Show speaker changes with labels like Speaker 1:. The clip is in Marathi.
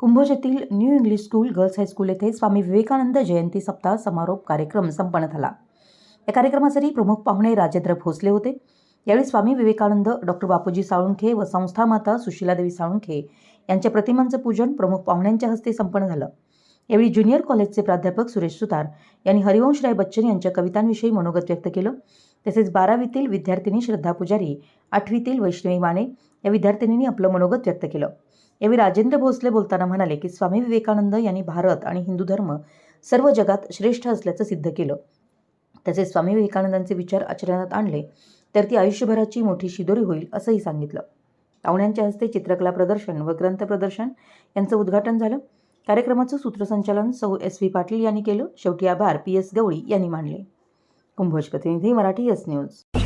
Speaker 1: कुंभोज येथील new English school girls high school येथे स्वामी विवेकानंद जयंती सप्ताह समारोप कार्यक्रम संपन्न झाला. या कार्यक्रमासाठी प्रमुख पाहुणे राजेंद्र भोसले होते. यावेळी स्वामी विवेकानंद डॉक्टर बापूजी साळुंखे व संस्था माता सुशीलादेवी साळुंखे यांच्या प्रतिमांचं पूजन प्रमुख पाहुण्यांच्या हस्ते संपन्न झालं. यावेळी ज्युनियर कॉलेजचे प्राध्यापक सुरेश सुतार यांनी हरिवंशराय बच्चन यांच्या कवितांविषयी मनोगत व्यक्त केलं. तसेच बारावीतील विद्यार्थिनी श्रद्धा पुजारी आठवीतील वैष्णवी माने या विद्यार्थिनींनी आपलं मनोगत व्यक्त केलं. यावेळी राजेंद्र भोसले बोलताना म्हणाले की स्वामी विवेकानंद यांनी भारत आणि हिंदू धर्म सर्व जगात श्रेष्ठ असल्याचं सिद्ध केलं. तसेच स्वामी विवेकानंदांचे विचार आचरणात आणले तर ती आयुष्यभराची मोठी शिदोरी होईल असंही सांगितलं. पाहुण्यांच्या हस्ते चित्रकला प्रदर्शन व ग्रंथ प्रदर्शन यांचं उद्घाटन झालं. कार्यक्रमाचं सूत्रसंचालन सौ एस व्ही पाटील यांनी केलं. शेवटी आभार पी एस गवळी यांनी मानले. कुंभोज प्रतिनिधी मराठी एस न्यूज.